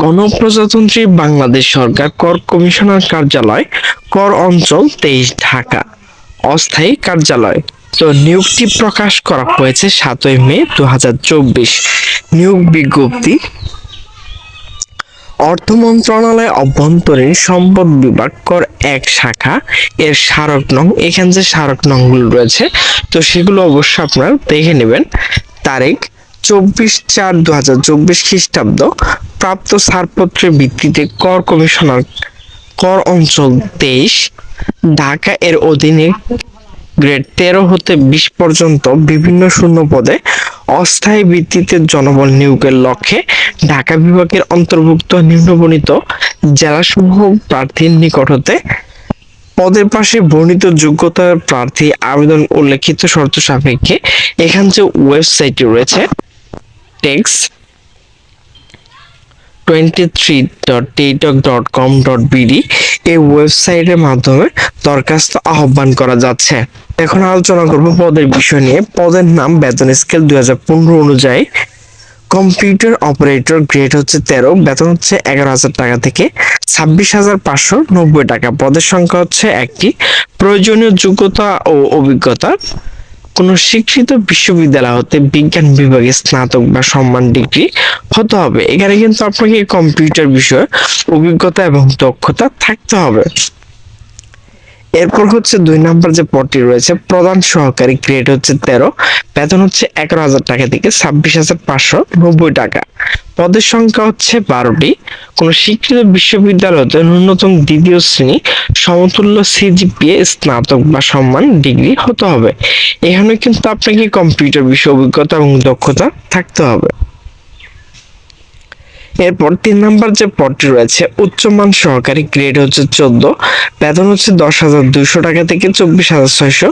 গণপ্রজাতন্ত্রী বাংলাদেশ সরকার কর কমিশনার কার্যালয়, কর অঞ্চল তেইশ ঢাকা। অস্থায়ী কার্যালয়। তো নিয়োগটি প্রকাশ করা হয়েছে সাতই মে দু হাজার চব্বিশ। নিয়োগ বিজ্ঞপ্তি। অর্থ মন্ত্রণালয় অভ্যন্তরীণ সম্পদ বিভাগ কর এক শাখা। এর স্মারক নং, এখানে যে স্মারক নংগুলো রয়েছে, তো সেগুলো অবশ্যই আপনারা দেখে নেবেন। তারিখ চব্বিশ চার দু হাজার চব্বিশ খ্রিস্টাব্দ প্রাপ্ত ছাড়পত্রের ভিত্তিতে কর কমিশনার কর অঞ্চল তেইশ, ঢাকা এর অধীনে গ্রেড তেরো হতে বিশ পর্যন্ত বিভিন্ন শূন্য পদে অস্থায়ী ভিত্তিতে জনবল নিয়োগের লক্ষ্যে ঢাকা বিভাগের অন্তর্ভুক্ত নিম্নবণিত জেলাসমূহ প্রার্থীর নিকট হতে পদের পাশে বর্ণিত যোগ্যতার প্রার্থী আবেদন উল্লেখিত শর্ত সাপেক্ষে এখান যে ওয়েবসাইটটি রয়েছে text twenty three dot Teletalk dot com dot BD এই ওয়েবসাইটের মাধ্যমে দরখাস্ত আহ্বান করা যাচ্ছে। এখন আলোচনা করব পদের বিষয় নিয়ে। পদের নাম বেতন স্কেল দুই হাজার পনেরো অনুযায়ী। কম্পিউটার অপারেটর গ্রেড হচ্ছে তেরো, বেতন হচ্ছে এগারো হাজার টাকা থেকে ছাব্বিশ হাজার পাঁচশো নব্বই টাকা। পদের সংখ্যা হচ্ছে একটি। প্রয়োজনীয় যোগ্যতা ও অভিজ্ঞতা কোনো স্বীকৃত বিশ্ববিদ্যালয় হতে বিজ্ঞান বিভাগে স্নাতক বা সম্মান ডিগ্রি হতে হবে। এখানে কিন্তু আপনাকে কম্পিউটার বিষয়ে, অভিজ্ঞতা এবং দক্ষতা থাকতে হবে। এরপর হচ্ছে দুই নাম্বার যে পদটি রয়েছে, প্রধান সহকারী গ্রেড হচ্ছে তেরো, বেতন হচ্ছে এগারো হাজার টাকা থেকে ছাব্বিশ হাজার পাঁচশো নব্বই টাকা। পদের সংখ্যা হচ্ছে বারোটি। কোন শিক্ষিত বিশ্ববিদ্যালয়তে ন্যূনতম দ্বিতীয় শ্রেণি সমতুল্য সিজিপিএ স্নাতক বা সম্মান ডিগ্রি হতে হবে। এখানে কিন্তু আপনাকে কম্পিউটার বিষয় অভিজ্ঞতা এবং দক্ষতা থাকতে হবে। এরপর তিন নাম্বার যে পদটি রয়েছে, উচ্চমান সহকারী গ্রেড হচ্ছে চোদ্দ, বেতন হচ্ছে দশ হাজার দুইশো টাকা থেকে চব্বিশ হাজার ছয়শো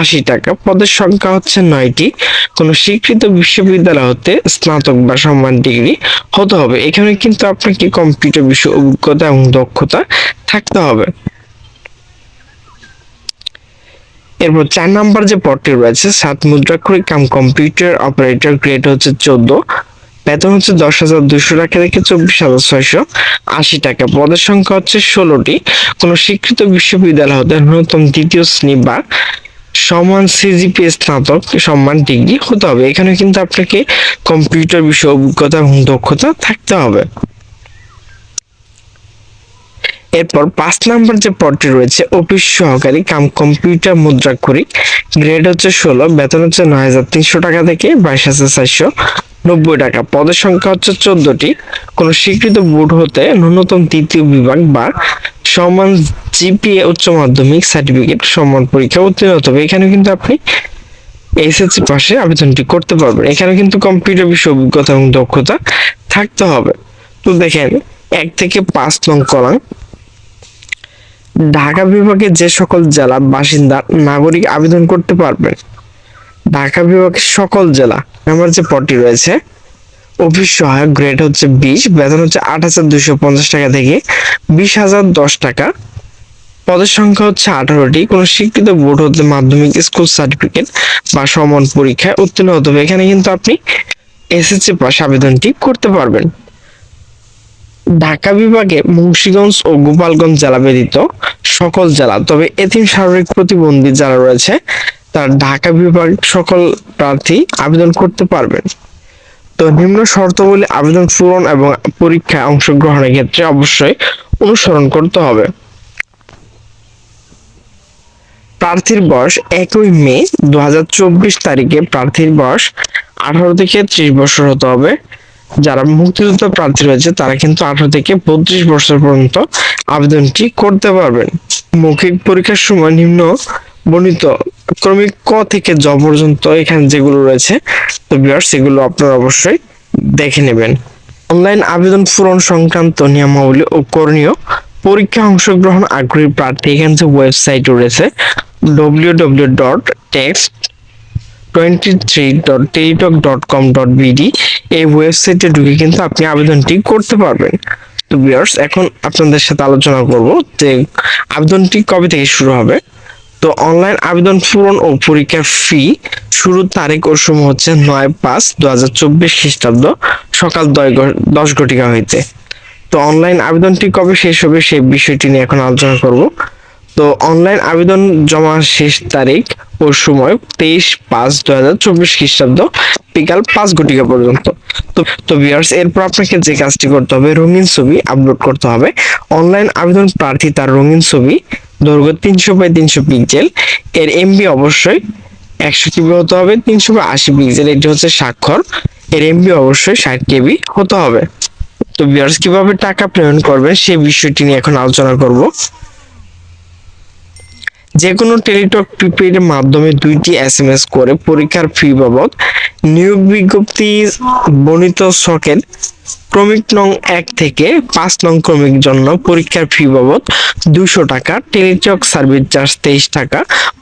আশি টাকা। পদের সংখ্যা হচ্ছে নয়টি। কোনো স্বীকৃত বিশ্ববিদ্যালয় হতে স্নাতক বা সম্মান ডিগ্রি হতে হবে। এখানে কিন্তু আপনাকে কম্পিউটার বিষয় অভিজ্ঞতা এবং দক্ষতা থাকতে হবে। এরপর চার নাম্বার যে পদটি রয়েছে, সাত মুদ্রাক্ষরিক কাম কম্পিউটার অপারেটর গ্রেড হচ্ছে চোদ্দ বেতন হচ্ছে দশ হাজার দুশো টাকা থেকে চব্বিশ হাজার ছয়শো আশি টাকা। পদের সংখ্যা হচ্ছে ষোলোটি। কোনো স্বীকৃত বিশ্ববিদ্যালয় হতে ন্যূনতম দ্বিতীয় শ্রেণি বা সমান সিজিপি স্নাতক সম্মান ডিগ্রি হতে হবে। এখানে কিন্তু আপনাকে কম্পিউটার বিষয়ে অভিজ্ঞতা এবং দক্ষতা থাকতে হবে। এরপর পাঁচ নাম্বার যে পদটি রয়েছে, অফিস সহকারী কাম কম্পিউটার মুদ্রা মুদ্রাক্ষরিক। গ্রেড হচ্ছে ষোলো, বেতন হচ্ছে নয় হাজার তিনশো টাকা থেকে বাইশ হাজার চারশো নব্বই টাকা। পদের সংখ্যা হচ্ছে চোদ্দটি। কোন স্বীকৃত বোর্ড হতে ন্যূনতম তৃতীয় বিভাগ বা সমান জিপিএ উচ্চ মাধ্যমিক সার্টিফিকেট, সমান পরীক্ষা উত্তীর্ণ হতে হবে। এখানে কিন্তু আপনি এসএসসি পাশে আবেদনটি করতে পারবেন। এখানে কিন্তু কম্পিউটার বিষয় অভিজ্ঞতা এবং দক্ষতা থাকতে হবে। তো দেখেন, এক থেকে পাঁচ নং কলাম। ঢাকা বিভাগে যে সকল জেলা বাসিন্দা, নাগরিক আবেদন করতে পারবেন। ঢাকা বিভাগের সকল জেলা আমার যে পদটি রয়েছে। অফিস সহায়ক গ্রেড হচ্ছে বিশ, বেতন হচ্ছে আট হাজার দুশো পঞ্চাশ টাকা থেকে বিশ হাজার দশ টাকা। পদের সংখ্যা হচ্ছে আঠারোটি। কোনো স্বীকৃত বোর্ড হতে মাধ্যমিক, স্কুল সার্টিফিকেট বা সমান পরীক্ষায় উত্তীর্ণ হতে হবে। এখানে কিন্তু আপনি এসএসসি পাস আবেদনটি করতে পারবেন। ঢাকা বিভাগে মুন্সিগঞ্জ ও গোপালগঞ্জ জেলা ব্যতীত সকল জেলা, তবে এতিম শারীরিক প্রতিবন্ধী যারা রয়েছে তার ঢাকা বিভাগ সকল প্রার্থী আবেদন করতে পারবেন। তো নিম্ন শর্তাবলী আবেদন পূরণ এবং পরীক্ষায় অংশগ্রহণের ক্ষেত্রে অবশ্যই অনুসরণ করতে হবে। প্রার্থীর বয়স একই মে দুহাজার চব্বিশ তারিখে প্রার্থীর বয়স আঠারো থেকে ত্রিশ বছর হতে হবে। যারা মুক্তিযোদ্ধা প্রার্থী রয়েছে, তারা কিন্তু আঠারো থেকে বত্রিশ বছর পর্যন্ত আবেদনটি করতে পারবেন। মৌখিক পরীক্ষার সময় নিম্ন বর্ণিত ক্রমিক ক থেকে জ পর্যন্ত এখানে যেগুলো রয়েছে, তো বিয়ার সেগুলো আপনারা অবশ্যই দেখে নেবেন। অনলাইন আবেদন পূরণ সংক্রান্ত নিয়মাবলী ও করণীয় পরীক্ষা অংশগ্রহণ আগ্রহী প্রার্থী, এখানে যে ওয়েবসাইট রয়েছে W W dot text twenty three dot Teletalk dot com dot BD এই ওয়েবসাইটে ঢুকে কিন্তু আপনি আবেদনটি করতে পারবেন। তো ভিউয়ার্স এখন আপনাদের সাথে আলোচনা করব যে আবেদনটি কবে থেকে শুরু হবে। তো অনলাইন আবেদন পূরণ ও পরীক্ষার ফি শুরুর তারিখ ও সময় হচ্ছে নয় পাঁচ দু হাজার চব্বিশ খ্রিস্টাব্দ সকাল দশ ঘটিকা হইতে। তো অনলাইন আবেদনটি কবে শেষ হবে সেই বিষয়টি নিয়ে এখন আলোচনা করব। তো অনলাইন আবেদন জমা শেষ তারিখ ও সময় তেইশ পাঁচ দু হাজার চব্বিশ খ্রিস্টাব্দ বিকাল পাঁচ ঘটিকা পর্যন্ত। তো তো এরপর আপনাকে যে কাজটি করতে হবে, রঙিন ছবি আপলোড করতে হবে। অনলাইন আবেদন প্রার্থী তার রঙিন ছবি দৈর্ঘ্য তিনশো বাই তিনশো পিক্সেল এর এমবি অবশ্যই একশো কেবি হতে হবে, তিনশো বাই আশি পিক্সেল এটি হচ্ছে স্বাক্ষর। এর এমবি অবশ্যই ষাট কেবি হতে হবে। তো ভিউয়ার্স কীভাবে টাকা পেমেন্ট করবেন সেই বিষয়টি নিয়ে এখন আলোচনা করব। যে কোনো টেলিটক প্রিপেড মাধ্যমে দুইটি এস এম এস করে পরীক্ষার ফি বাবদ নিয়োগ বিজ্ঞপ্তি বর্ণিত সকেট ক্রমিক নং এক থেকে পাঁচ নং ক্রমিক জন্য পরীক্ষার ফি বাবদ দুশো টাকা টেলিটক সার্ভিস চার্জ তেইশ টাকা,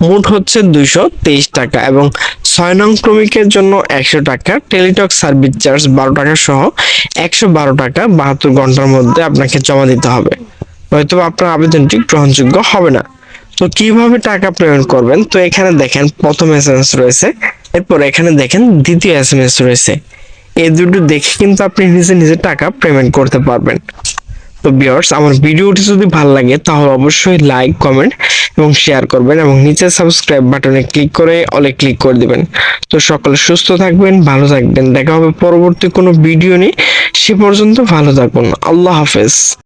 মোট হচ্ছে দুশো তেইশ টাকা এবং ছয় নং ক্রমিকের জন্য একশো টাকা টেলিটক সার্ভিস চার্জ বারো টাকা সহ একশো বারো টাকা বাহাত্তর ঘণ্টার মধ্যে আপনাকে জমা দিতে হবে। হয়তো আপনার আবেদনটি গ্রহণযোগ্য হবে না। তো কীভাবে টাকা পেমেন্ট করবেন? তো এখানে দেখেন প্রথম এস এম এস রয়েছে, এরপর এখানে দেখেন দ্বিতীয় এস এম এস রয়েছে। এই দুটো দেখে কিন্তু আপনি নিজে নিজে টাকা পেমেন্ট করতে পারবেন। তো ভিউয়ার্স আমার ভিডিওটি যদি ভালো লাগে, তাহলে অবশ্যই লাইক কমেন্ট এবং শেয়ার করবেন এবং নিচে সাবস্ক্রাইব বাটনে ক্লিক করে অলে ক্লিক করে দিবেন। তো সকলে সুস্থ থাকবেন, ভালো থাকবেন। দেখা হবে পরবর্তী কোনো ভিডিও নিয়ে। সে পর্যন্ত ভালো থাকুন। আল্লাহ হাফেজ।